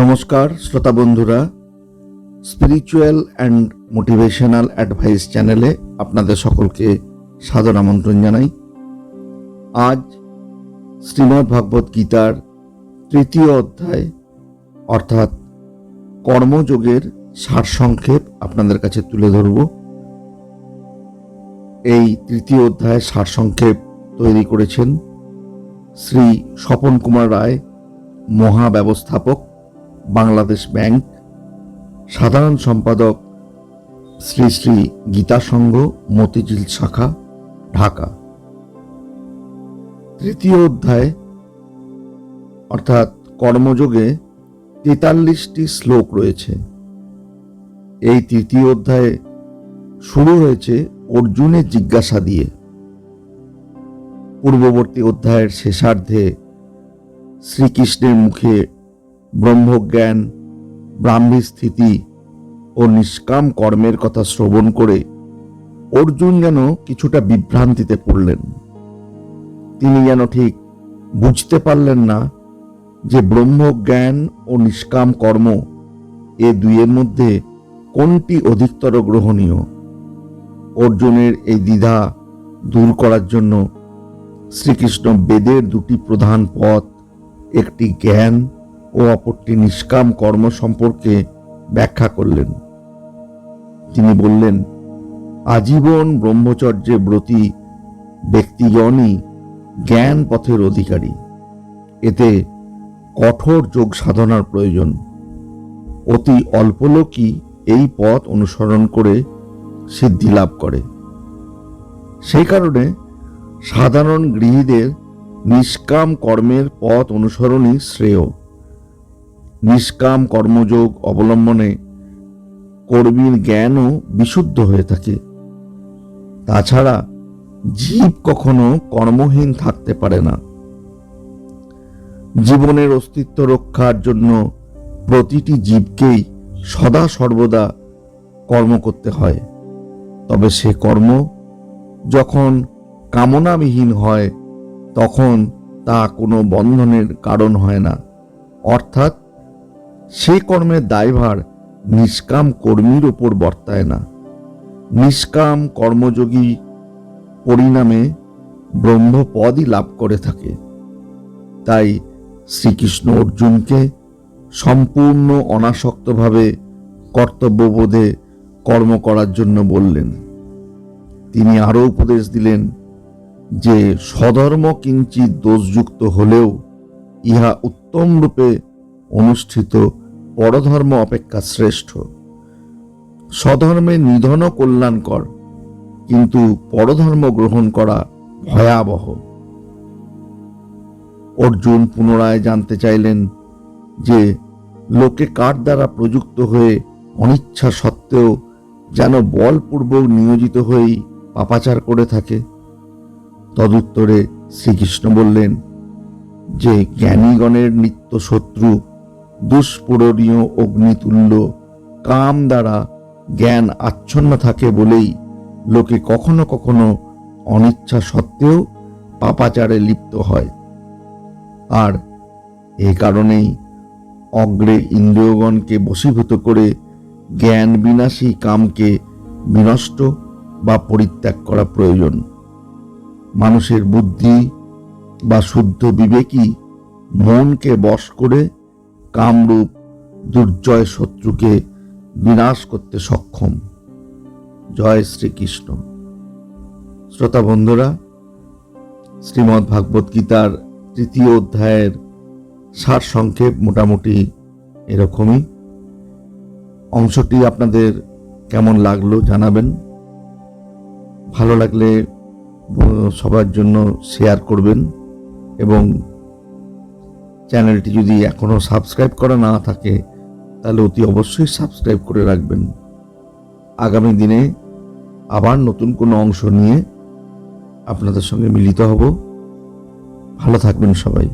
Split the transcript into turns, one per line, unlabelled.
নমস্কার, শ্রোতা বন্ধুরা। স্পিরিচুয়াল অ্যান্ড মোটিভেশনাল অ্যাডভাইস চ্যানেলে আপনাদের সকলকে সাদর আমন্ত্রণ জানাই। আজ শ্রীমদ্ ভাগবত গীতার তৃতীয় অধ্যায়, অর্থাৎ কর্মযোগের সারসংক্ষেপ আপনাদের কাছে তুলে ধরব। এই তৃতীয় অধ্যায়ের সারসংক্ষেপ তৈরি করেছেন শ্রী স্বপন কুমার রায়, মহাব্যবস্থাপক। বাংলাদেশ ব্যাংক, সাধারণ সম্পাদক শ্রী শ্রী গীতা সংঘ, মতিঝিল শাখা, ঢাকা। তৃতীয় অধ্যায়, অর্থাৎ কর্মযোগে তেতাল্লিশটি শ্লোক রয়েছে। এই তৃতীয় অধ্যায়ে শুরু হয়েছে অর্জুনের জিজ্ঞাসা দিয়ে। পূর্ববর্তী অধ্যায়ের শেষার্ধে শ্রীকৃষ্ণের মুখে ব্রহ্মজ্ঞান, ব্রাহ্মী স্থিতি ও নিষ্কাম কর্মের কথা শ্রবণ করে অর্জুন যেন কিছুটা বিভ্রান্তিতে পড়লেন। তিনি যেন ঠিক বুঝতে পারলেন না যে ব্রহ্মজ্ঞান ও নিষ্কাম কর্ম এ দুইয়ের মধ্যে কোনটি অধিকতর গ্রহণীয়? অর্জুনের এই দ্বিধা দূর করার জন্য শ্রীকৃষ্ণ বেদের দুটি প্রধান পথ, একটি জ্ঞান ও অপরটি নিষ্কাম কর্ম সম্পর্কে ব্যাখ্যা করলেন। তিনি বললেন, আজীবন ব্রহ্মচর্যে ব্রতী ব্যক্তিগণই জ্ঞান পথের অধিকারী। এতে কঠোর যোগ সাধনার প্রয়োজন। অতি অল্প লোকই এই পথ অনুসরণ করে সিদ্ধি লাভ করে। সেই কারণে সাধারণ গৃহীদের নিষ্কাম কর্মের পথ অনুসরণই শ্রেয়। নিষ্কাম কর্মযোগ অবলম্বনে কর্মীর জ্ঞানও বিশুদ্ধ হয়ে থাকে। তাছাড়া জীব কখনো কর্মহীন থাকতে পারে না। জীবনের অস্তিত্ব রক্ষার জন্য প্রতিটি জীবকেই সদা সর্বদা কর্ম করতে হয়। তবে সে কর্ম যখন কামনাবিহীন হয়, তখন তা কোনো বন্ধনের কারণ হয় না। অর্থাৎ সে কর্মের দায়ভার নিষ্কাম কর্মীর ওপর বর্তায় না। নিষ্কাম কর্মযোগী পরিণামে ব্রহ্মপদই লাভ করে থাকে। তাই শ্রীকৃষ্ণ অর্জুনকে সম্পূর্ণ অনাসক্তভাবে কর্তব্যবোধে কর্ম করার জন্য বললেন। তিনি আরও উপদেশ দিলেন যে সধর্ম কিঞ্চিত দোষযুক্ত হলেও ইহা উত্তম রূপে অনুষ্ঠিত পরধর্ম অপেক্ষা শ্রেষ্ঠ। স্বধর্মের নিধন কল্যাণকর, কিন্তু পরধর্ম গ্রহণ করা ভয়াবহ। অর্জুন পুনরায় জানতে চাইলেন যে, লোকে কার দ্বারা প্রযুক্ত হয়ে অনিচ্ছা সত্ত্বেও যেন বলপূর্বক নিয়োজিত হয়েই পাপাচার করে থাকে। তদুত্তরে শ্রীকৃষ্ণ বললেন, যে জ্ঞানীগণের নিত্য শত্রু দুষ্পূরণীয় অগ্নিতুল্য কাম দ্বারা জ্ঞান আচ্ছন্ন থাকে বলেই লোকে কখনো কখনো অনিচ্ছা সত্ত্বেও পাপাচারে লিপ্ত হয়। আর এ কারণেই অগ্রে ইন্দ্রিয়গণকে বশীভূত করে জ্ঞান বিনাশী কামকে বিনষ্ট বা পরিত্যাগ করা প্রয়োজন। মানুষের বুদ্ধি বা শুদ্ধ বিবেকই মনকে বশ করে কামরূপ দুর্জয় শত্রুকে বিনাশ করতে সক্ষম। জয় শ্রীকৃষ্ণ। শ্রোতা বন্ধুরা, শ্রীমদ্ ভাগবত গীতার তৃতীয় অধ্যায়ের সার সংক্ষেপ মোটামুটি এরকমই। অংশটি আপনাদের কেমন লাগল জানাবেন। ভালো লাগলে সবার জন্য শেয়ার করবেন এবং চ্যানেলটি যদি এখনও সাবস্ক্রাইব করা না থাকে, তাহলে অতি অবশ্যই সাবস্ক্রাইব করে রাখবেন। আগামী দিনে আবার নতুন কোনো অংশ নিয়ে আপনাদের সঙ্গে মিলিত হব। ভালো থাকবেন সবাই।